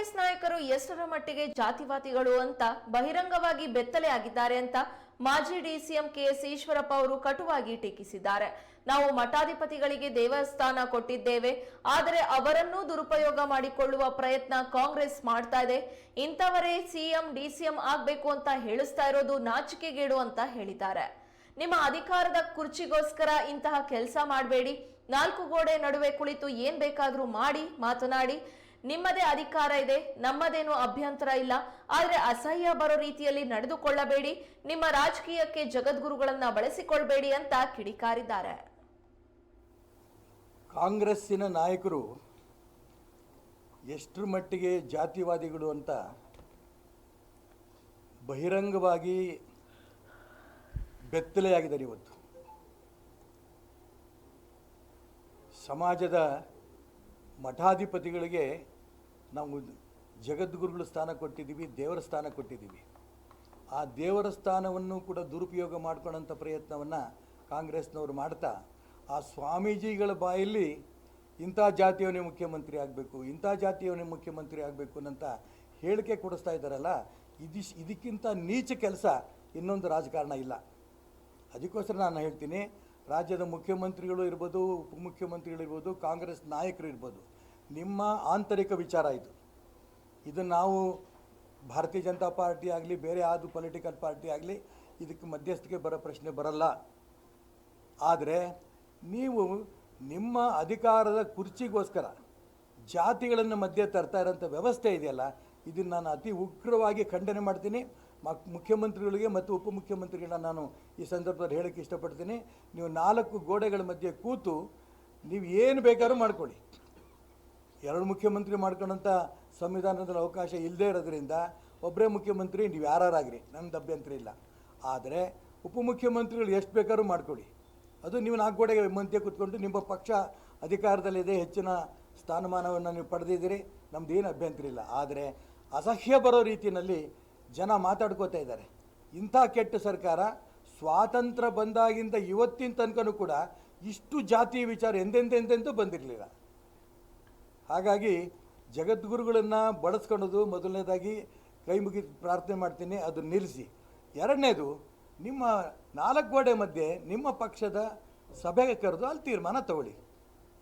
ಕಾಂಗ್ರೆಸ್ ನಾಯಕರು ಎಷ್ಟರ ಮಟ್ಟಿಗೆ ಜಾತಿವಾದಿಗಳು ಅಂತ ಬಹಿರಂಗವಾಗಿ ಬೆತ್ತಲೆ ಆಗಿದ್ದಾರೆ ಅಂತ ಮಾಜಿ ಡಿಸಿಎಂ ಕೆಎಸ್ ಈಶ್ವರಪ್ಪ ಅವರು ಕಟುವಾಗಿ ಟೀಕಿಸಿದ್ದಾರೆ. ನಾವು ಮಠಾಧಿಪತಿಗಳಿಗೆ ದೇವಸ್ಥಾನ ಕೊಟ್ಟಿದ್ದೇವೆ, ಆದರೆ ಅವರನ್ನೂ ದುರುಪಯೋಗ ಮಾಡಿಕೊಳ್ಳುವ ಪ್ರಯತ್ನ ಕಾಂಗ್ರೆಸ್ ಮಾಡ್ತಾ ಇದೆ. ಇಂಥವರೇ ಸಿಎಂ, ಡಿಸಿಎಂ ಆಗ್ಬೇಕು ಅಂತ ಹೇಳಿಸ್ತಾ ಇರೋದು ನಾಚಿಕೆಗೇಡು ಅಂತ ಹೇಳಿದ್ದಾರೆ. ನಿಮ್ಮ ಅಧಿಕಾರದ ಕುರ್ಚಿಗೋಸ್ಕರ ಇಂತಹ ಕೆಲಸ ಮಾಡಬೇಡಿ. ನಾಲ್ಕು ಗೋಡೆ ನಡುವೆ ಕುಳಿತು ಏನ್ ಬೇಕಾದ್ರೂ ಮಾಡಿ, ಮಾತನಾಡಿ. ನಿಮ್ಮದೇ ಅಧಿಕಾರ ಇದೆ, ನಮ್ಮದೇನು ಅಭ್ಯಂತರ ಇಲ್ಲ. ಆದರೆ ಅಸಹ್ಯ ಬರೋ ರೀತಿಯಲ್ಲಿ ನಡೆದುಕೊಳ್ಳಬೇಡಿ. ನಿಮ್ಮ ರಾಜಕೀಯಕ್ಕೆ ಜಗದ್ಗುರುಗಳನ್ನ ಬಳಸಿಕೊಳ್ಬೇಡಿ ಅಂತ ಕಿಡಿಕಾರಿದ್ದಾರೆ. ಕಾಂಗ್ರೆಸ್ಸಿನ ನಾಯಕರು ಎಷ್ಟರ ಮಟ್ಟಿಗೆ ಜಾತಿವಾದಿಗಳು ಅಂತ ಬಹಿರಂಗವಾಗಿ ಬೆತ್ತಲೆಯಾಗಿದ್ದಾರೆ ಇವತ್ತು. ಸಮಾಜದ ಮಠಾಧಿಪತಿಗಳಿಗೆ ನಾವು ಜಗದ್ಗುರುಗಳ ಸ್ಥಾನ ಕೊಟ್ಟಿದ್ದೀವಿ, ದೇವರ ಸ್ಥಾನ ಕೊಟ್ಟಿದ್ದೀವಿ. ಆ ದೇವರ ಸ್ಥಾನವನ್ನು ಕೂಡ ದುರುಪಯೋಗ ಮಾಡ್ಕೊಳ್ಳೋಂಥ ಪ್ರಯತ್ನವನ್ನು ಕಾಂಗ್ರೆಸ್ನವರು ಮಾಡ್ತಾ, ಆ ಸ್ವಾಮೀಜಿಗಳ ಬಾಯಲ್ಲಿ ಇಂಥ ಜಾತಿಯವನೇ ಮುಖ್ಯಮಂತ್ರಿ ಆಗಬೇಕು, ಇಂಥ ಜಾತಿಯವನೇ ಮುಖ್ಯಮಂತ್ರಿ ಆಗಬೇಕು ಅಂತ ಹೇಳಿಕೆ ಕೊಡಿಸ್ತಾ ಇದ್ದಾರಲ್ಲ ಇದಿಶ್ ಇದಕ್ಕಿಂತ ನೀಚ ಕೆಲಸ ಇನ್ನೊಂದು ರಾಜಕಾರಣ ಇಲ್ಲ. ಅದಕ್ಕೋಸ್ಕರ ನಾನು ಹೇಳ್ತೀನಿ, ರಾಜ್ಯದ ಮುಖ್ಯಮಂತ್ರಿಗಳು ಇರ್ಬೋದು, ಉಪಮುಖ್ಯಮಂತ್ರಿಗಳು ಇರ್ಬೋದು, ಕಾಂಗ್ರೆಸ್ ನಾಯಕರು ಇರ್ಬೋದು ನಿಮ್ಮ ಆಂತರಿಕ ವಿಚಾರ ಇದು. ಇದು ನಾವು ಭಾರತೀಯ ಜನತಾ ಪಾರ್ಟಿ ಆಗಲಿ, ಬೇರೆ ಯಾವುದು ಪೊಲಿಟಿಕಲ್ ಪಾರ್ಟಿ ಆಗಲಿ, ಇದಕ್ಕೆ ಮಧ್ಯಸ್ಥಿಕೆ ಬರೋ ಪ್ರಶ್ನೆ ಬರಲ್ಲ. ಆದರೆ ನೀವು ನಿಮ್ಮ ಅಧಿಕಾರದ ಕುರ್ಚಿಗೋಸ್ಕರ ಜಾತಿಗಳನ್ನು ಮಧ್ಯೆ ತರ್ತಾ ಇರೋಂಥ ವ್ಯವಸ್ಥೆ ಇದೆಯಲ್ಲ, ಇದನ್ನು ನಾನು ಅತಿ ಉಗ್ರವಾಗಿ ಖಂಡನೆ ಮಾಡ್ತೀನಿ. ಮುಖ್ಯಮಂತ್ರಿಗಳಿಗೆ ಮತ್ತು ಉಪಮುಖ್ಯಮಂತ್ರಿಗಳನ್ನ ನಾನು ಈ ಸಂದರ್ಭದಲ್ಲಿ ಹೇಳೋಕ್ಕೆ ಇಷ್ಟಪಡ್ತೀನಿ. ನೀವು ನಾಲ್ಕು ಗೋಡೆಗಳ ಮಧ್ಯೆ ಕೂತು ನೀವು ಏನು ಬೇಕಾದ್ರೂ ಮಾಡ್ಕೊಳ್ಳಿ. ಎರಡು ಮುಖ್ಯಮಂತ್ರಿ ಮಾಡ್ಕೊಳ್ಳೋಂಥ ಸಂವಿಧಾನದಲ್ಲಿ ಅವಕಾಶ ಇಲ್ಲದೇ ಇರೋದ್ರಿಂದ ಒಬ್ಬರೇ ಮುಖ್ಯಮಂತ್ರಿ, ನೀವು ಯಾರಾಗಿರಿ ನನ್ನದು ಅಭ್ಯಂತರ ಇಲ್ಲ. ಆದರೆ ಉಪಮುಖ್ಯಮಂತ್ರಿಗಳು ಎಷ್ಟು ಬೇಕಾದ್ರೂ ಮಾಡ್ಕೊಳ್ಳಿ ಅದು ನೀವು ನಾಲ್ಕು ಗೋಡೆಗೆ ಮಧ್ಯೆ ಕೂತ್ಕೊಂಡು ನಿಮ್ಮ ಪಕ್ಷ ಅಧಿಕಾರದಲ್ಲಿದೆ, ಹೆಚ್ಚಿನ ಸ್ಥಾನಮಾನವನ್ನು ನೀವು ಪಡೆದಿದ್ದೀರಿ, ನಮ್ದು ಏನು ಅಭ್ಯಂತರ ಇಲ್ಲ. ಆದರೆ ಅಸಹ್ಯ ಬರೋ ರೀತಿಯಲ್ಲಿ ಜನ ಮಾತಾಡ್ಕೋತಾ ಇದ್ದಾರೆ. ಇಂಥ ಕೆಟ್ಟ ಸರ್ಕಾರ ಸ್ವಾತಂತ್ರ್ಯ ಬಂದಾಗಿಂದ ಇವತ್ತಿನ ತನಕನೂ ಕೂಡ ಇಷ್ಟು ಜಾತಿ ವಿಚಾರ ಎಂದೆಂದೆಂದೆಂದೂ ಬಂದಿರಲಿಲ್ಲ. ಹಾಗಾಗಿ ಜಗದ್ಗುರುಗಳನ್ನು ಬಳಸ್ಕೊಳ್ಳೋದು ಮೊದಲನೇದಾಗಿ ಕೈ ಪ್ರಾರ್ಥನೆ ಮಾಡ್ತೀನಿ, ಅದು ನಿಲ್ಲಿಸಿ. ಎರಡನೇದು, ನಿಮ್ಮ ನಾಲ್ಕು ಗೋಡೆ ಮಧ್ಯೆ ನಿಮ್ಮ ಪಕ್ಷದ ಸಭೆಗೆ ಕರೆದು ಅಲ್ಲಿ ತೀರ್ಮಾನ ತಗೊಳ್ಳಿ.